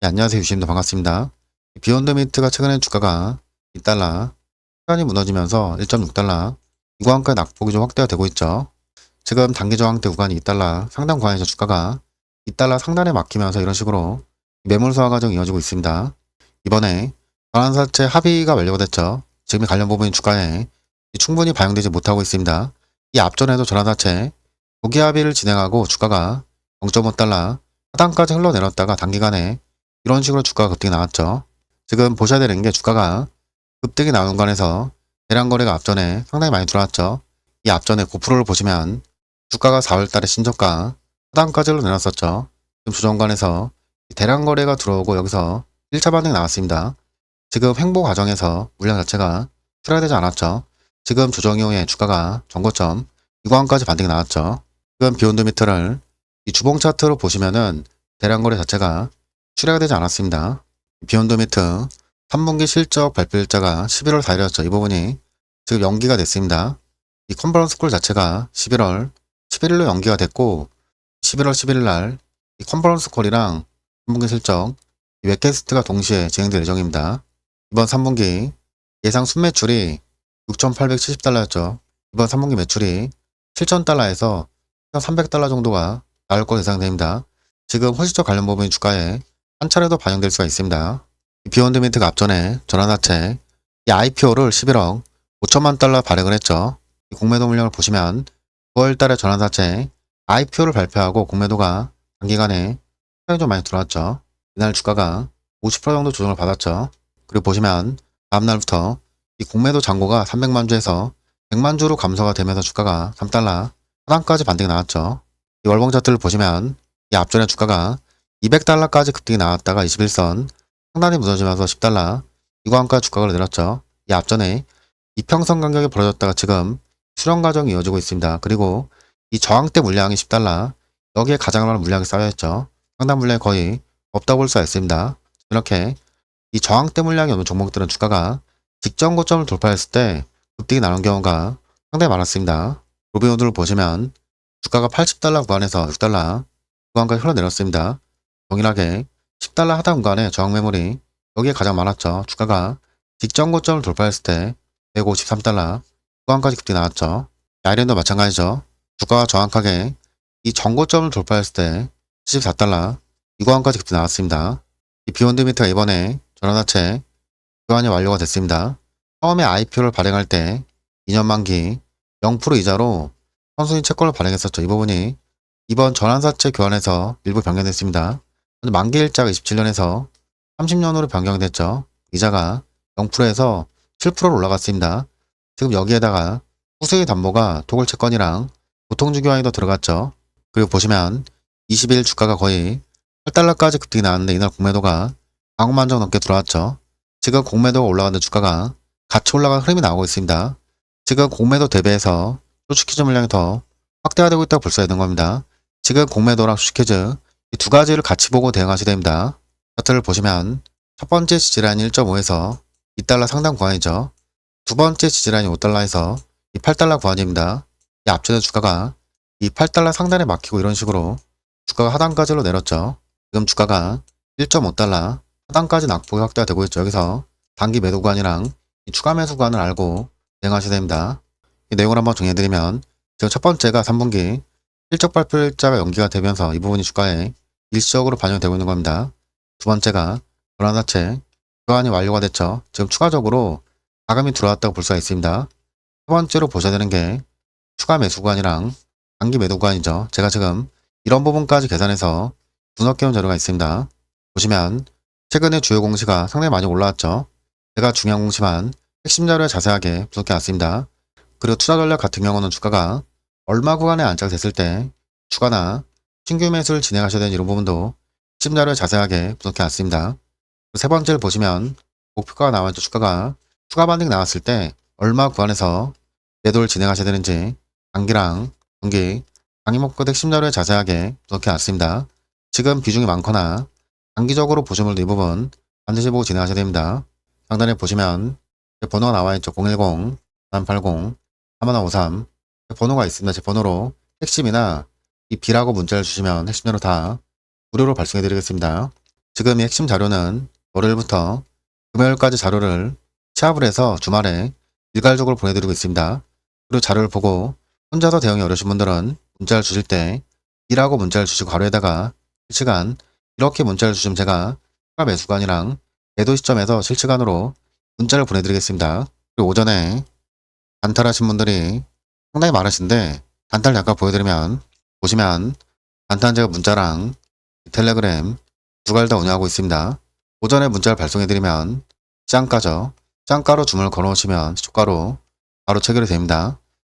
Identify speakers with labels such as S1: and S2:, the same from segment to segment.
S1: 네, 안녕하세요. 유시입니다. 반갑습니다. 비욘드 미트가 최근에 주가가 2달러, 시간이 무너지면서 1.6달러, 이 구간까지 낙폭이 좀 확대가 되고 있죠. 지금 단기 저항대 구간이 2달러, 상단 구간에서 주가가 2달러 상단에 막히면서 이런 식으로 매물 소화 과정이 이어지고 있습니다. 이번에 전환사채 합의가 완료가 됐죠. 지금 이 관련 부분이 주가에 충분히 반영되지 못하고 있습니다. 이 앞전에도 전환사채 조기 합의를 진행하고 주가가 0.5달러 하단까지 흘러내렸다가 단기간에 이런 식으로 주가가 급등이 나왔죠. 지금 보셔야 되는 게 주가가 급등이 나오는 관에서 대량 거래가 앞전에 상당히 많이 들어왔죠. 이 앞전에 9%를 보시면 주가가 4월 달에 신저가 하단까지 흘러내렸었죠. 지금 조정관에서 대량 거래가 들어오고 여기서 1차 반등이 나왔습니다. 지금 횡보 과정에서 물량 자체가 출하되지 않았죠. 지금 조정 이후에 주가가 전고점 이구간까지 반등이 나왔죠. 지금 비욘드 미터를 이 주봉 차트로 보시면은 대량 거래 자체가 출하가 되지 않았습니다. 비욘드 미트 3분기 실적 발표 일자가 11월 4일이었죠. 이 부분이 지금 연기가 됐습니다. 이 컨퍼런스 콜 자체가 11월 11일로 연기가 됐고 11월 11일 날 이 컨퍼런스 콜이랑 3분기 실적 이 웹캐스트가 동시에 진행될 예정입니다. 이번 3분기 예상 순매출이 6,870달러였죠. 이번 3분기 매출이 7,000달러에서 1,300달러 정도가 나올 것으로 예상됩니다. 지금 호시적 관련 부분이 주가에 한 차례도 반영될 수가 있습니다. 이 비욘드 민트가 앞전에 전환하체 이 IPO를 11억 5천만 달러 발행을 했죠. 이 공매도 물량을 보시면 9월 달에 전환사채 IPO를 발표하고 공매도가 단기간에 상당히 좀 많이 들어왔죠. 이날 주가가 50% 정도 조정을 받았죠. 그리고 보시면 다음날부터 이 공매도 잔고가 300만 주에서 100만 주로 감소가 되면서 주가가 3달러 하단까지 반등이 나왔죠. 이 월봉 차트를 보시면 이 앞전에 주가가 200달러까지 급등이 나왔다가 21선 상단이 무너지면서 10달러 이구간까지 주가가 내렸죠. 이 앞전에 이평선 간격이 벌어졌다가 지금 수렴 과정이 이어지고 있습니다. 그리고 이 저항대 물량이 10달러 여기에 가장 많은 물량이 쌓여있죠. 상단 물량이 거의 없다 볼 수가 있습니다. 이렇게 이 저항대 물량이 오는 종목들은 주가가 직전 고점을 돌파했을 때 급등이 나는 경우가 상당히 많았습니다. 로비온드를 보시면 주가가 80달러 구간에서 6달러 구간까지 흘러내렸습니다. 동일하게 10달러 하단 구간에 저항 매물이 여기에 가장 많았죠. 주가가 직전 고점을 돌파했을 때 153달러 구간까지 급등이 나왔죠. 아이랜도 마찬가지죠. 주가가 정확하게 이 전고점을 돌파했을 때 74달러 이 구간까지 급등이 나왔습니다. 이 비욘드 미트가 이번에 전환사채 교환이 완료가 됐습니다. 처음에 IPO를 발행할 때 2년 만기 0% 이자로 선순위 채권을 발행했었죠. 이 부분이 이번 전환사채 교환에서 일부 변경됐습니다. 먼저 만기 일자가 27년에서 30년으로 변경됐죠. 이자가 0%에서 7%로 올라갔습니다. 지금 여기에다가 후수의 담보가 토글 채권이랑 보통주 교환이 더 들어갔죠. 그리고 보시면 20일 주가가 거의 8달러까지 급등이 나왔는데 이날 공매도가 4억만 정 넘게 들어왔죠. 지금 공매도가 올라가는데 주가가 같이 올라가는 흐름이 나오고 있습니다. 지금 공매도 대비해서 쇼츠키즈 물량이 더 확대가 되고 있다고 볼 수 있는 겁니다. 지금 공매도랑 쇼츠키즈 이 두 가지를 같이 보고 대응하셔야 됩니다. 차트를 보시면 첫 번째 지지라인이 1.5에서 2달러 상단 구간이죠. 두 번째 지지라인이 5달러에서 이 8달러 구간입니다. 이 앞전에 주가가 이 8달러 상단에 막히고 이런 식으로 주가가 하단까지로 내렸죠. 지금 주가가 1.5달러 하단까지 낙폭이 확대가 되고 있죠. 여기서 단기 매도 구간이랑 이 추가 매수 구간을 알고 대응하셔야 됩니다. 이 내용을 한번 정리해드리면 지금 첫 번째가 3분기 실적 발표 일자가 연기가 되면서 이 부분이 주가에 일시적으로 반영되고 있는 겁니다. 두 번째가 전환사채 교환이 완료가 됐죠. 지금 추가적으로 자금이 들어왔다고 볼 수가 있습니다. 세 번째로 보셔야 되는 게 추가 매수 구간이랑 단기 매도 구간이죠. 제가 지금 이런 부분까지 계산해서 분석해온 자료가 있습니다. 보시면 최근에 주요 공시가 상당히 많이 올라왔죠. 제가 중요한 공시만 핵심 자료에 자세하게 분석해 왔습니다. 그리고 투자 전략 같은 경우는 주가가 얼마 구간에 안착됐을 때 추가나 신규 매수를 진행하셔야 되는 이런 부분도 자료에 자세하게 분석해 왔습니다. 세 번째를 보시면 목표가가 나왔죠. 주가가 추가 반등이 나왔을 때 얼마 구간에서 매도를 진행하셔야 되는지 단기랑 분기 핵심 자료에 자세하게 분석해 왔습니다. 지금 비중이 많거나 단기적으로 보시면 이 부분 반드시 보고 진행하셔야 됩니다. 상단에 보시면 제 번호가 나와 있죠. 010, 380, 3153 번호가 있습니다. 제 번호로 핵심이나 이 B라고 문자를 주시면 핵심으로 다 무료로 발송해 드리겠습니다. 지금 이 핵심 자료는 월요일부터 금요일까지 자료를 취합을 해서 주말에 일괄적으로 보내드리고 있습니다. 그리고 자료를 보고 혼자서 대응이 어려우신 분들은 문자를 주실 때 일하고 문자를 주시고 가로에다가 실시간 이렇게 문자를 주시면 제가 추가 매수관이랑 매도 시점에서 실시간으로 문자를 보내드리겠습니다. 그리고 오전에 단탈하신 분들이 상당히 많으신데 단탈 잠깐 보여드리면 보시면 단탄 제가 문자랑 텔레그램 두 가지 다 운영하고 있습니다. 오전에 문자를 발송해드리면 짱가죠. 짱가로 주문을 걸어오시면 조가로 바로 체결이 됩니다.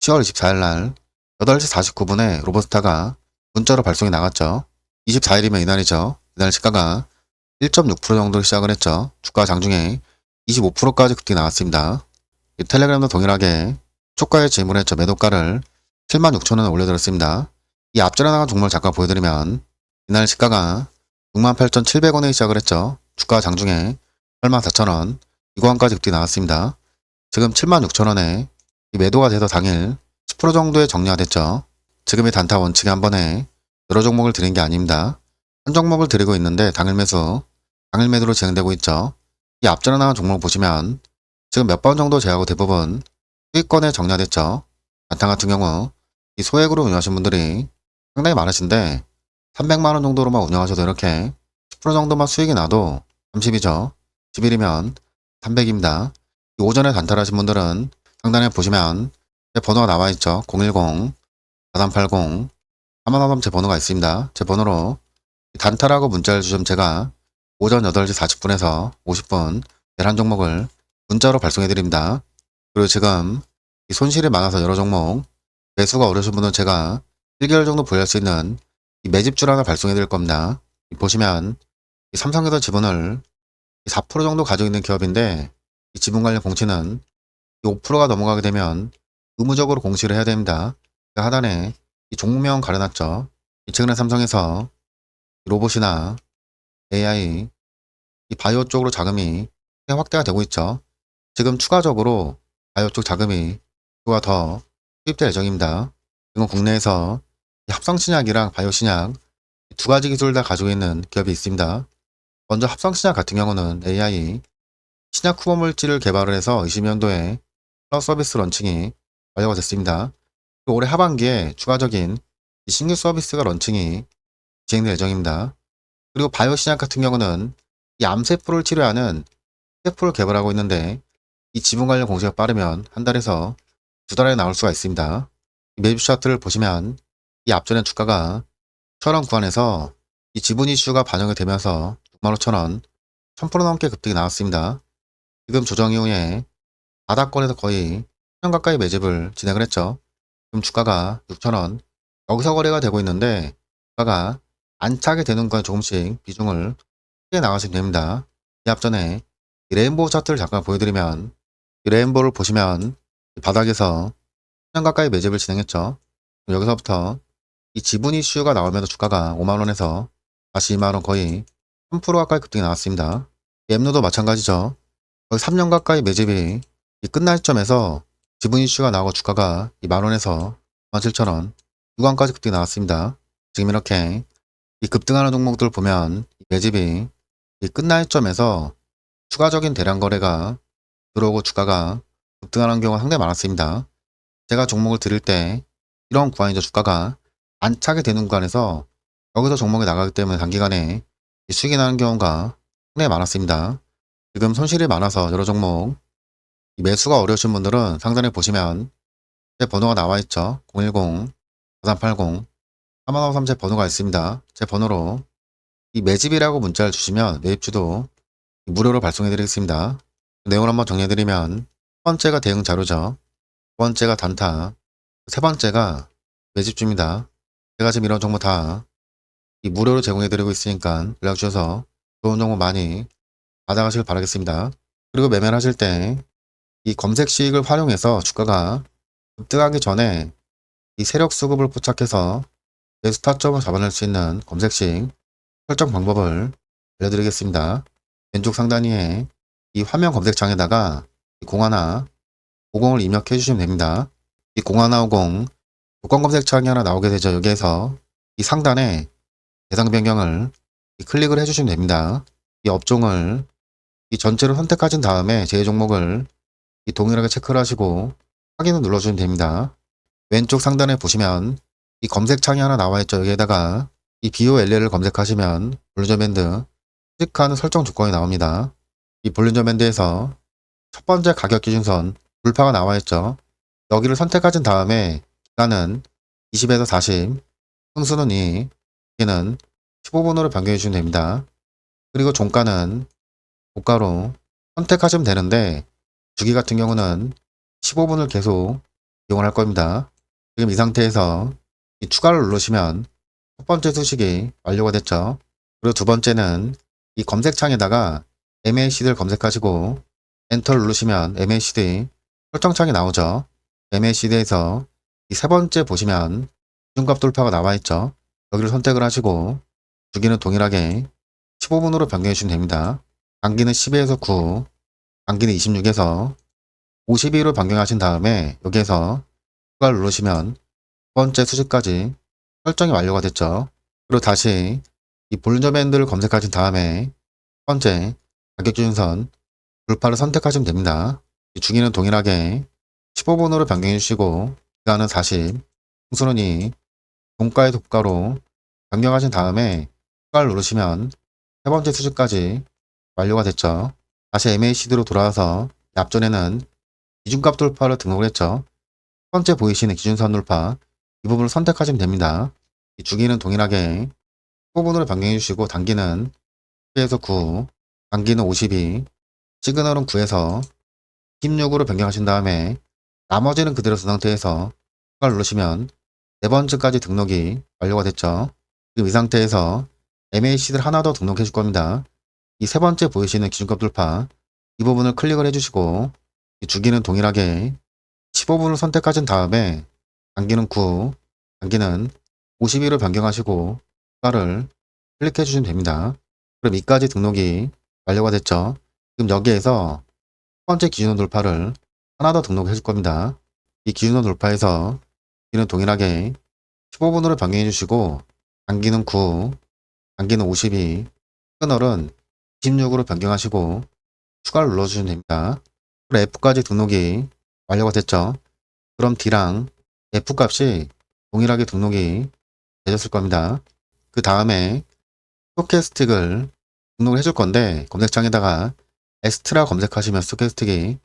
S1: 10월 24일 날 8시 49분에 로버스타가 문자로 발송이 나갔죠. 24일이면 이날이죠. 이날 시가가 1.6% 정도로 시작을 했죠. 주가 장중에 25%까지 급등이 나왔습니다. 이 텔레그램도 동일하게 초가에 질문했죠. 매도가를 76,000원에 올려드렸습니다. 이 앞전에 나간 종목을 잠깐 보여드리면 이날 시가가 68,700원에 시작을 했죠. 주가 장중에 84,000원, 이구간까지 급등이 나왔습니다. 지금 76,000원에 매도가 돼서 당일 10% 정도의 정리가 됐죠. 지금의 단타 원칙에 한 번에 여러 종목을 드린 게 아닙니다. 한 종목을 드리고 있는데 당일 매수, 당일 매도로 진행되고 있죠. 이 앞전에 나간 종목 보시면 지금 몇 번 정도 제하고 대부분 수익권에 정리가 됐죠. 단타 같은 경우 이 소액으로 운영하신 분들이 상당히 많으신데 300만원 정도로만 운영하셔도 이렇게 10% 정도만 수익이 나도 30이죠. 10일이면 300입니다. 오전에 단타하신 분들은 상단에 보시면 제 번호가 나와 있죠. 010 4380 4153제 번호가 있습니다. 제 번호로 단타라고 문자를 주시면 제가 오전 8시 40분에서 50분 11 종목을 문자로 발송해 드립니다. 그리고 지금 이 손실이 많아서 여러 종목 매수가 어려우신 분은 제가 1개월 정도 보유할 수 있는 이 매집줄 하나 발송해 드릴 겁니다. 이 보시면 이 삼성에서 지분을 4% 정도 가지고 있는 기업인데 이 지분 관련 공시는 이 5%가 넘어가게 되면 의무적으로 공시를 해야 됩니다. 그 하단에 이 종목명 가려놨죠. 이 최근에 삼성에서 이 로봇이나 AI, 이 바이오 쪽으로 자금이 확대가 되고 있죠. 지금 추가적으로 바이오 쪽 자금이 그와 더 투입될 예정입니다. 이건 국내에서 이 합성신약이랑 바이오신약 이두 가지 기술을 다 가지고 있는 기업이 있습니다. 먼저 합성신약 같은 경우는 AI 신약 후보 물질을 개발을 해서 20년도에 클라우드 서비스 런칭이 완료가 됐습니다. 그리고 올해 하반기에 추가적인 이 신규 서비스가 런칭이 진행될 예정입니다. 그리고 바이오신약 같은 경우는 이 암세포를 치료하는 세포를 개발하고 있는데 이 지분 관련 공시가 빠르면 한 달에서 두 달에 나올 수가 있습니다. 이 매집 차트를 보시면 이 앞전에 주가가 1,000원 구간에서 이 지분 이슈가 반영이 되면서 65,000원, 1000% 넘게 급등이 나왔습니다. 지금 조정 이후에 바닥권에서 거의 1년 가까이 매집을 진행을 했죠. 지금 주가가 6,000원, 여기서 거래가 되고 있는데 주가가 안 차게 되는 거에 조금씩 비중을 크게 나가시면 됩니다. 이 앞전에 이 레인보우 차트를 잠깐 보여드리면 이 레인보우를 보시면 이 바닥에서 1년 가까이 매집을 진행했죠. 여기서부터 이 지분 이슈가 나오면서 주가가 5만원에서 다시 2만원 거의 3% 가까이 급등이 나왔습니다. 엠노도 마찬가지죠. 거의 3년 가까이 매집이 이 끝날 시점에서 지분 이슈가 나오고 주가가 이 만원에서 17,000원, 6원까지 급등이 나왔습니다. 지금 이렇게 이 급등하는 종목들 보면 이 매집이 이 끝날 시점에서 추가적인 대량 거래가 들어오고 주가가 급등하는 경우가 상당히 많았습니다. 제가 종목을 드릴 때 이런 구간이죠. 주가가 안 차게 되는 구간에서 여기서 종목이 나가기 때문에 단기간에 이 수익이 나는 경우가 상당히 많았습니다. 지금 손실이 많아서 여러 종목 이 매수가 어려우신 분들은 상단에 보시면 제 번호가 나와 있죠. 010 4380 3553 제 번호가 있습니다. 제 번호로 이 매집이라고 문자를 주시면 매입주도 무료로 발송해 드리겠습니다. 내용을 한번 정리해 드리면 첫 번째가 대응 자료죠. 두 번째가 단타, 세 번째가 매집주입니다. 제가 지금 이런 정보 다이 무료로 제공해 드리고 있으니까 연락 주셔서 좋은 정보 많이 받아가시길 바라겠습니다. 그리고 매매를 하실 때 이 검색식을 활용해서 주가가 급등하기 전에 이 세력 수급을 포착해서 매수 타점을 잡아낼 수 있는 검색식 설정 방법을 알려드리겠습니다. 왼쪽 상단위에 이 화면 검색창에다가 이 01, 50을 입력해 주시면 됩니다. 이 0150 조건 검색창이 하나 나오게 되죠. 여기에서 이 상단에 대상 변경을 이 클릭을 해주시면 됩니다. 이 업종을 이 전체를 선택하신 다음에 제 종목을 이 동일하게 체크를 하시고 확인을 눌러주시면 됩니다. 왼쪽 상단에 보시면 이 검색창이 하나 나와 있죠. 여기에다가 이 BOLL을 검색하시면 볼륨저밴드 수직하는 설정 조건이 나옵니다. 이 볼륨저밴드에서 첫 번째 가격 기준선 불파가 나와 있죠. 여기를 선택하신 다음에 기간은 20에서 40, 흥수는 2, 여기는 15분으로 변경해 주시면 됩니다. 그리고 종가는 고가로 선택하시면 되는데 주기 같은 경우는 15분을 계속 이용을 할 겁니다. 지금 이 상태에서 이 추가를 누르시면 첫 번째 수식이 완료가 됐죠. 그리고 두 번째는 이 검색창에다가 MACD를 검색하시고 엔터를 누르시면 MACD 설정창이 나오죠. MACD에서 이 세 번째 보시면 기준값 돌파가 나와 있죠. 여기를 선택을 하시고 주기는 동일하게 15분으로 변경해 주시면 됩니다. 단기는 12에서 9, 단기는 26에서 52로 변경하신 다음에 여기에서 추가를 누르시면 두 번째 수식까지 설정이 완료가 됐죠. 그리고 다시 이 볼륨 밴드를 검색하신 다음에 첫 번째 가격 기준선 불파를 선택하시면 됩니다. 이 주기는 동일하게 15분으로 변경해 주시고 기간은 40, 홍수는 2, 종가의 독가로 변경하신 다음에 추가를 누르시면 세 번째 수준까지 완료가 됐죠. 다시 MACD로 돌아와서 앞전에는 기준값 돌파를 등록을 했죠. 첫 번째 보이시는 기준선 돌파 이 부분을 선택하시면 됩니다. 이 주기는 동일하게 15분으로 변경해 주시고 단기는 10에서 9, 단기는 52, 시그널은 9에서 16으로 변경하신 다음에 나머지는 그대로 쓴 상태에서 추가를 누르시면 네 번째까지 등록이 완료가 됐죠. 지금 이 상태에서 MAC를 하나 더 등록해 줄 겁니다. 이 세 번째 보이시는 기준값 돌파 이 부분을 클릭을 해주시고 이 주기는 동일하게 15분을 선택하신 다음에 단기는 9, 단기는 52로 변경하시고 추가를 클릭해 주시면 됩니다. 그럼 이까지 등록이 완료가 됐죠. 지금 여기에서 첫 번째 기준원 돌파를 하나 더 등록해 줄 겁니다. 이 기준원 돌파에서 기는 동일하게 15분으로 변경해 주시고 단기는 9, 단기는 52, 시그널은 26으로 변경하시고 추가를 눌러주시면 됩니다. 그럼 F까지 등록이 완료가 됐죠. 그럼 D랑 F 값이 동일하게 등록이 되셨을 겁니다. 그 다음에 스토캐스틱을 등록을 해줄 건데 검색창에다가 에스트라 검색하시면 스토캐스틱이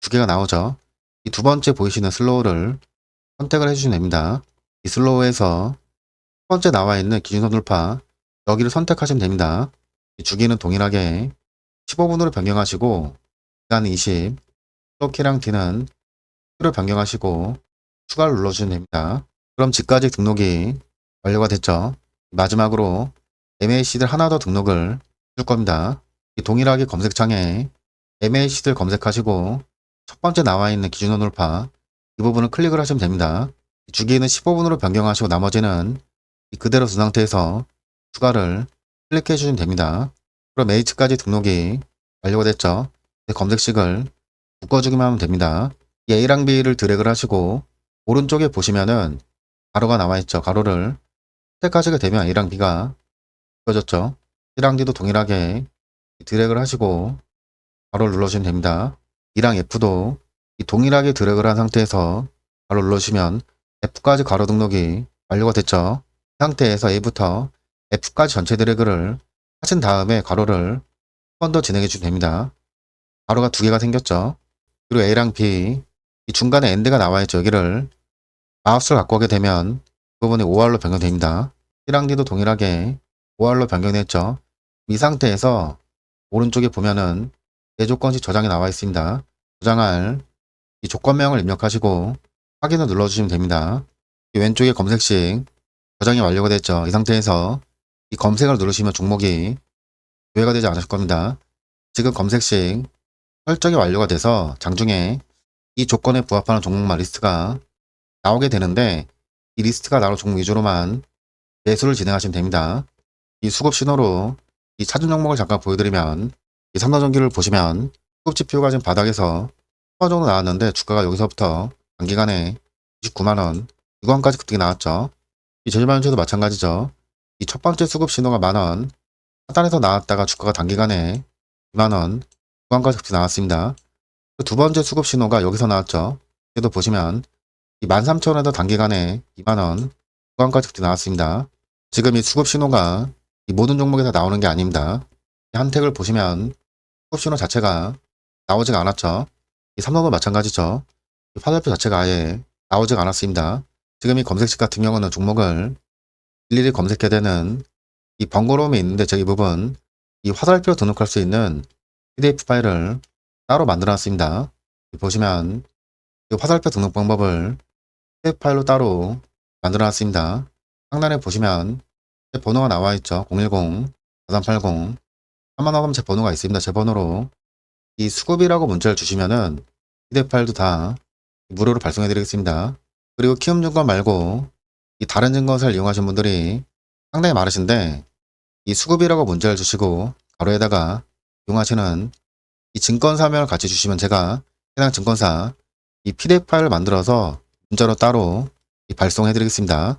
S1: 두 개가 나오죠. 이 두 번째 보이시는 슬로우를 선택을 해주시면 됩니다. 이 슬로우에서 첫 번째 나와 있는 기준선 돌파 여기를 선택하시면 됩니다. 이 주기는 동일하게 15분으로 변경하시고 기간은 20, 스토키랑 D는 Q를 변경하시고 추가를 눌러주시면 됩니다. 그럼 지까지 등록이 완료가 됐죠. 마지막으로 MAC들 하나 더 등록을 해 줄 겁니다. 이 동일하게 검색창에 MAC들 검색하시고 첫 번째 나와 있는 기준원 돌파 이 부분을 클릭을 하시면 됩니다. 주기는 15분으로 변경하시고 나머지는 이 그대로 둔 상태에서 추가를 클릭해 주시면 됩니다. 그럼 H까지 등록이 완료가 됐죠. 이제 검색식을 묶어주기만 하면 됩니다. 이 A랑 B를 드래그를 하시고 오른쪽에 보시면은 가로가 나와 있죠. 가로를 선택하시게 되면 A랑 B가 묶어졌죠. C랑 D도 동일하게 드래그를 하시고 가로를 눌러주시면 됩니다. E랑 F도 이 동일하게 드래그를 한 상태에서 바로 눌러주시면 F까지 가로 등록이 완료가 됐죠. 이 상태에서 A부터 F까지 전체 드래그를 하신 다음에 가로를 한 번 더 진행해 주시면 됩니다. 가로가 두 개가 생겼죠. 그리고 A랑 B 이 중간에 엔드가 나와 있죠. 여기를 마우스를 갖고 오게 되면 그 부분이 5R로 변경됩니다. C랑 D도 동일하게 5R로 변경됐죠. 이 상태에서 오른쪽에 보면은 네 조건씩 저장이 나와 있습니다. 저장할 이 조건명을 입력하시고 확인을 눌러주시면 됩니다. 이 왼쪽에 검색식 저장이 완료가 됐죠. 이 상태에서 이 검색을 누르시면 종목이 조회가 되지 않으실 겁니다. 지금 검색식 설정이 완료가 돼서 장중에 이 조건에 부합하는 종목만 리스트가 나오게 되는데 이 리스트가 나올 종목 위주로만 매수를 진행하시면 됩니다. 이 수급 신호로 이 찾은 종목을 잠깐 보여드리면 이 삼성전기를 보시면 수급 지표가 지금 바닥에서 10원 정도 나왔는데 주가가 여기서부터 단기간에 29만원, 6원까지 급등이 나왔죠. 이 제주반도체도 마찬가지죠. 이 첫 번째 수급 신호가 만원, 하단에서 나왔다가 주가가 단기간에 2만원 구간까지 급등 나왔습니다. 그두 번째 수급 신호가 여기서 나왔죠. 여기도 보시면 이 13,000원에서 단기간에 2만원 구간까지 급등 나왔습니다. 지금 이 수급 신호가 이 모든 종목에서 나오는 게 아닙니다. 이 한택을 보시면 신호 자체가 나오지가 않았죠. 이 삼성도 마찬가지죠. 이 화살표 자체가 아예 나오지가 않았습니다. 지금 이 검색식 같은 경우는 종목을 일일이 검색해야 되는 이 번거로움이 있는데 저이 부분 이 화살표 등록할 수 있는 PDF 파일을 따로 만들어놨습니다. 보시면 이 화살표 등록 방법을 PDF 파일로 따로 만들어놨습니다. 상단에 보시면 제 번호가 나와 있죠. 010-4380 한만화금 제 번호가 있습니다. 제 번호로 이 수급이라고 문자를 주시면은 PDF 파일도 다 무료로 발송해 드리겠습니다. 그리고 키움 증권 말고 이 다른 증권사를 이용하신 분들이 상당히 많으신데 이 수급이라고 문자를 주시고 가로에다가 이용하시는 이 증권사명을 같이 주시면 제가 해당 증권사 이 PDF 파일을 만들어서 문자로 따로 이 발송해 드리겠습니다.